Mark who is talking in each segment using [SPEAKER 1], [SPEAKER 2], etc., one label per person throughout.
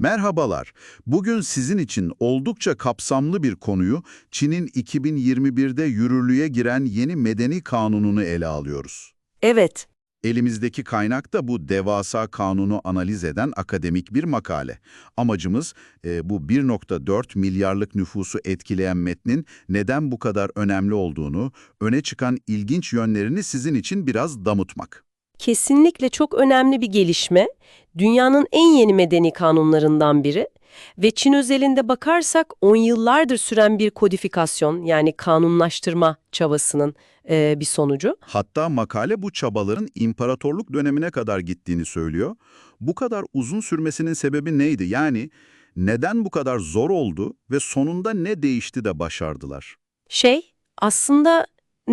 [SPEAKER 1] Merhabalar. Bugün sizin için oldukça kapsamlı bir konuyu Çin'in 2021'de yürürlüğe giren yeni medeni kanununu ele alıyoruz.
[SPEAKER 2] Evet,
[SPEAKER 1] Elimizdeki kaynak da bu devasa kanunu analiz eden akademik bir makale. Amacımız e, bu 1.4 milyarlık nüfusu etkileyen metnin neden bu kadar önemli olduğunu, öne çıkan ilginç yönlerini sizin için biraz damıtmak.
[SPEAKER 2] Kesinlikle çok önemli bir gelişme. Dünyanın en yeni medeni kanunlarından biri ve Çin özelinde bakarsak on yıllardır süren bir kodifikasyon yani kanunlaştırma çabasının e, bir sonucu.
[SPEAKER 1] Hatta makale bu çabaların imparatorluk dönemine kadar gittiğini söylüyor. Bu kadar uzun sürmesinin sebebi neydi? Yani neden bu kadar zor oldu ve sonunda ne değişti de başardılar?
[SPEAKER 2] Şey, aslında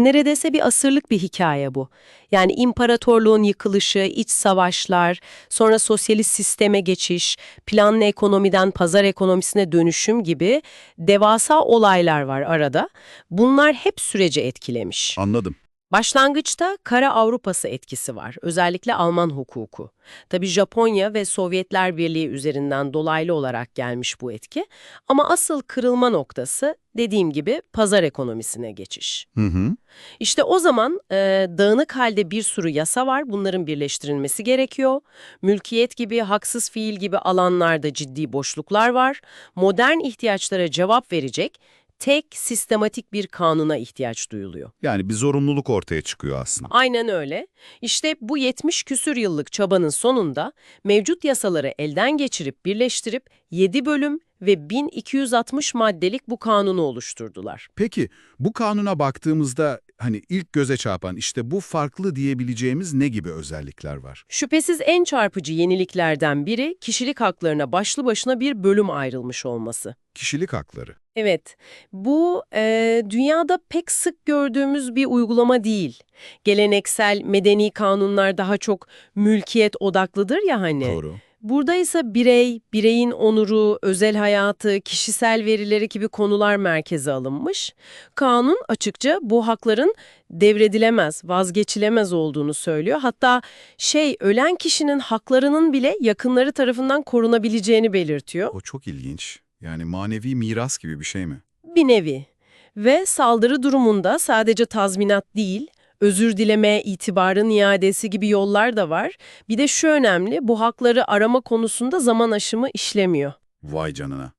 [SPEAKER 2] neredeyse bir asırlık bir hikaye bu. Yani imparatorluğun yıkılışı, iç savaşlar, sonra sosyalist sisteme geçiş, planlı ekonomiden pazar ekonomisine dönüşüm gibi devasa olaylar var arada. Bunlar hep süreci etkilemiş.
[SPEAKER 1] Anladım.
[SPEAKER 2] Başlangıçta kara Avrupası etkisi var, özellikle Alman hukuku. Tabii Japonya ve Sovyetler Birliği üzerinden dolaylı olarak gelmiş bu etki. Ama asıl kırılma noktası dediğim gibi pazar ekonomisine geçiş.
[SPEAKER 1] Hı hı.
[SPEAKER 2] İşte o zaman e, dağınık halde bir sürü yasa var, bunların birleştirilmesi gerekiyor. Mülkiyet gibi, haksız fiil gibi alanlarda ciddi boşluklar var. Modern ihtiyaçlara cevap verecek tek sistematik bir kanuna ihtiyaç duyuluyor.
[SPEAKER 1] Yani bir zorunluluk ortaya çıkıyor aslında.
[SPEAKER 2] Aynen öyle. İşte bu 70 küsür yıllık çabanın sonunda mevcut yasaları elden geçirip birleştirip 7 bölüm ve 1260 maddelik bu kanunu oluşturdular.
[SPEAKER 3] Peki bu kanuna baktığımızda hani ilk göze çarpan işte bu farklı diyebileceğimiz ne gibi özellikler var?
[SPEAKER 2] Şüphesiz en çarpıcı yeniliklerden biri kişilik haklarına başlı başına bir bölüm ayrılmış olması.
[SPEAKER 3] Kişilik hakları.
[SPEAKER 2] Evet, bu e, dünyada pek sık gördüğümüz bir uygulama değil. Geleneksel medeni kanunlar daha çok mülkiyet odaklıdır ya hani.
[SPEAKER 3] Doğru.
[SPEAKER 2] Burada ise birey, bireyin onuru, özel hayatı, kişisel verileri gibi konular merkeze alınmış. Kanun açıkça bu hakların devredilemez, vazgeçilemez olduğunu söylüyor. Hatta şey, ölen kişinin haklarının bile yakınları tarafından korunabileceğini belirtiyor.
[SPEAKER 3] O çok ilginç. Yani manevi miras gibi bir şey mi?
[SPEAKER 2] Bir nevi. Ve saldırı durumunda sadece tazminat değil, özür dileme, itibarın iadesi gibi yollar da var. Bir de şu önemli, bu hakları arama konusunda zaman aşımı işlemiyor.
[SPEAKER 3] Vay canına.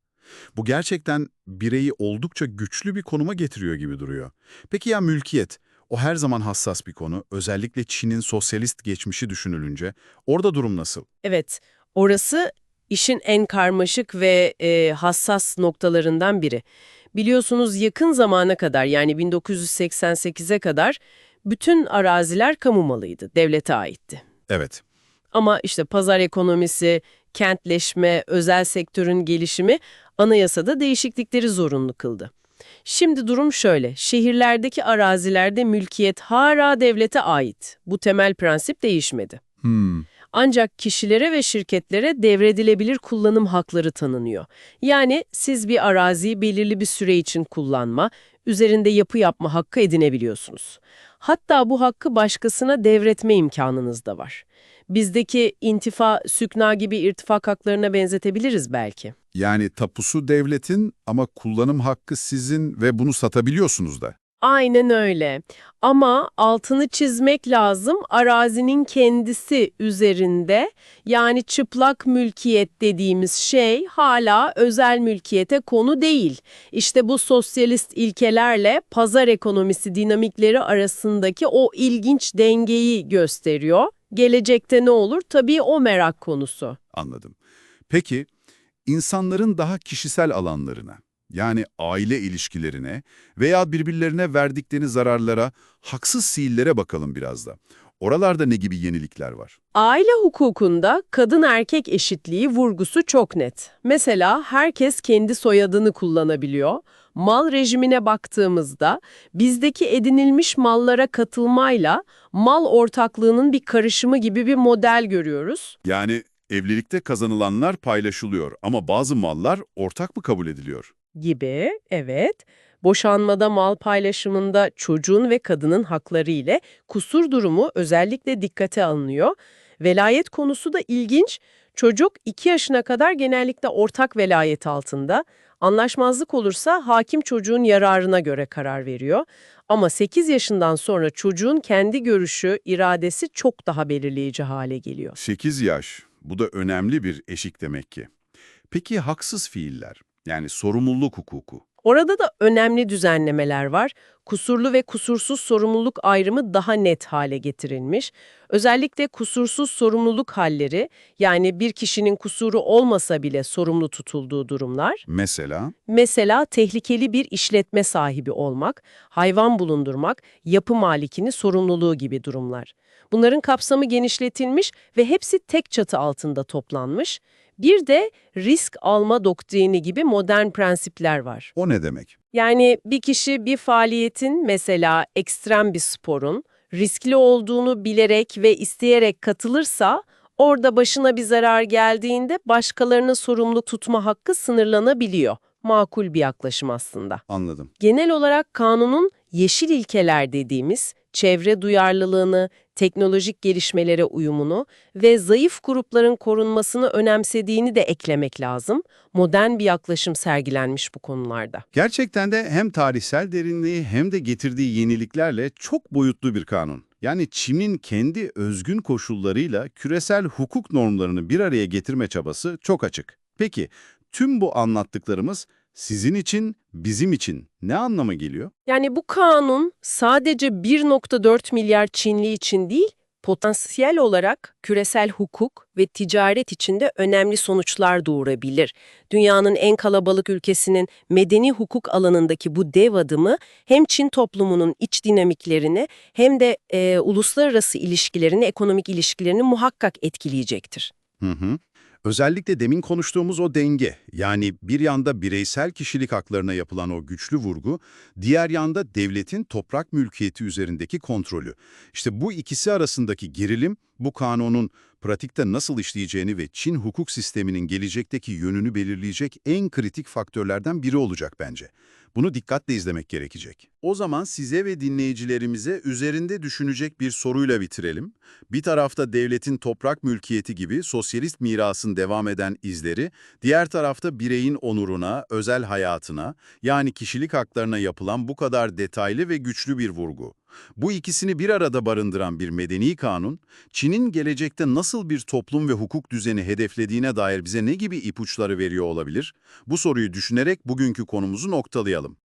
[SPEAKER 3] Bu gerçekten bireyi oldukça güçlü bir konuma getiriyor gibi duruyor. Peki ya mülkiyet? O her zaman hassas bir konu. Özellikle Çin'in sosyalist geçmişi düşünülünce. Orada durum nasıl?
[SPEAKER 2] Evet, orası işin en karmaşık ve e, hassas noktalarından biri. Biliyorsunuz yakın zamana kadar yani 1988'e kadar bütün araziler kamu malıydı, devlete aitti.
[SPEAKER 3] Evet.
[SPEAKER 2] Ama işte pazar ekonomisi, kentleşme, özel sektörün gelişimi anayasada değişiklikleri zorunlu kıldı. Şimdi durum şöyle, şehirlerdeki arazilerde mülkiyet hala devlete ait. Bu temel prensip değişmedi.
[SPEAKER 3] Hmm.
[SPEAKER 2] Ancak kişilere ve şirketlere devredilebilir kullanım hakları tanınıyor. Yani siz bir araziyi belirli bir süre için kullanma, üzerinde yapı yapma hakkı edinebiliyorsunuz. Hatta bu hakkı başkasına devretme imkanınız da var. Bizdeki intifa, sükna gibi irtifak haklarına benzetebiliriz belki.
[SPEAKER 3] Yani tapusu devletin ama kullanım hakkı sizin ve bunu satabiliyorsunuz da.
[SPEAKER 2] Aynen öyle. Ama altını çizmek lazım arazinin kendisi üzerinde yani çıplak mülkiyet dediğimiz şey hala özel mülkiyete konu değil. İşte bu sosyalist ilkelerle pazar ekonomisi dinamikleri arasındaki o ilginç dengeyi gösteriyor. Gelecekte ne olur? Tabii o merak konusu.
[SPEAKER 3] Anladım. Peki, insanların daha kişisel alanlarına, yani aile ilişkilerine veya birbirlerine verdikleri zararlara, haksız siillere bakalım biraz da. Oralarda ne gibi yenilikler var?
[SPEAKER 2] Aile hukukunda kadın erkek eşitliği vurgusu çok net. Mesela herkes kendi soyadını kullanabiliyor. Mal rejimine baktığımızda bizdeki edinilmiş mallara katılmayla mal ortaklığının bir karışımı gibi bir model görüyoruz.
[SPEAKER 3] Yani evlilikte kazanılanlar paylaşılıyor ama bazı mallar ortak mı kabul ediliyor?
[SPEAKER 2] Gibi, evet. Boşanmada mal paylaşımında çocuğun ve kadının hakları ile kusur durumu özellikle dikkate alınıyor. Velayet konusu da ilginç Çocuk 2 yaşına kadar genellikle ortak velayet altında. Anlaşmazlık olursa hakim çocuğun yararına göre karar veriyor. Ama 8 yaşından sonra çocuğun kendi görüşü, iradesi çok daha belirleyici hale geliyor.
[SPEAKER 3] 8 yaş. Bu da önemli bir eşik demek ki. Peki haksız fiiller, yani sorumluluk hukuku.
[SPEAKER 2] Orada da önemli düzenlemeler var. Kusurlu ve kusursuz sorumluluk ayrımı daha net hale getirilmiş. Özellikle kusursuz sorumluluk halleri, yani bir kişinin kusuru olmasa bile sorumlu tutulduğu durumlar.
[SPEAKER 3] Mesela
[SPEAKER 2] Mesela tehlikeli bir işletme sahibi olmak, hayvan bulundurmak, yapı malikini sorumluluğu gibi durumlar. Bunların kapsamı genişletilmiş ve hepsi tek çatı altında toplanmış. Bir de risk alma doktrini gibi modern prensipler var.
[SPEAKER 3] o ne demek?
[SPEAKER 2] Yani bir kişi bir faaliyetin mesela ekstrem bir sporun riskli olduğunu bilerek ve isteyerek katılırsa orada başına bir zarar geldiğinde başkalarını sorumlu tutma hakkı sınırlanabiliyor. Makul bir yaklaşım aslında.
[SPEAKER 3] Anladım.
[SPEAKER 2] Genel olarak kanunun yeşil ilkeler dediğimiz çevre duyarlılığını, teknolojik gelişmelere uyumunu ve zayıf grupların korunmasını önemsediğini de eklemek lazım. Modern bir yaklaşım sergilenmiş bu konularda.
[SPEAKER 3] Gerçekten de hem tarihsel derinliği hem de getirdiği yeniliklerle çok boyutlu bir kanun. Yani Çin'in kendi özgün koşullarıyla küresel hukuk normlarını bir araya getirme çabası çok açık. Peki, tüm bu anlattıklarımız sizin için, bizim için ne anlama geliyor?
[SPEAKER 2] Yani bu kanun sadece 1.4 milyar Çinli için değil, potansiyel olarak küresel hukuk ve ticaret içinde önemli sonuçlar doğurabilir. Dünyanın en kalabalık ülkesinin medeni hukuk alanındaki bu dev adımı hem Çin toplumunun iç dinamiklerini hem de e, uluslararası ilişkilerini, ekonomik ilişkilerini muhakkak etkileyecektir.
[SPEAKER 3] Hı hı. Özellikle demin konuştuğumuz o denge, yani bir yanda bireysel kişilik haklarına yapılan o güçlü vurgu, diğer yanda devletin toprak mülkiyeti üzerindeki kontrolü. İşte bu ikisi arasındaki gerilim, bu kanunun pratikte nasıl işleyeceğini ve Çin hukuk sisteminin gelecekteki yönünü belirleyecek en kritik faktörlerden biri olacak bence. Bunu dikkatle izlemek gerekecek. O zaman size ve dinleyicilerimize üzerinde düşünecek bir soruyla bitirelim. Bir tarafta devletin toprak mülkiyeti gibi sosyalist mirasın devam eden izleri, diğer tarafta bireyin onuruna, özel hayatına, yani kişilik haklarına yapılan bu kadar detaylı ve güçlü bir vurgu. Bu ikisini bir arada barındıran bir medeni kanun, Çin'in gelecekte nasıl bir toplum ve hukuk düzeni hedeflediğine dair bize ne gibi ipuçları veriyor olabilir? Bu soruyu düşünerek bugünkü konumuzu noktalayalım.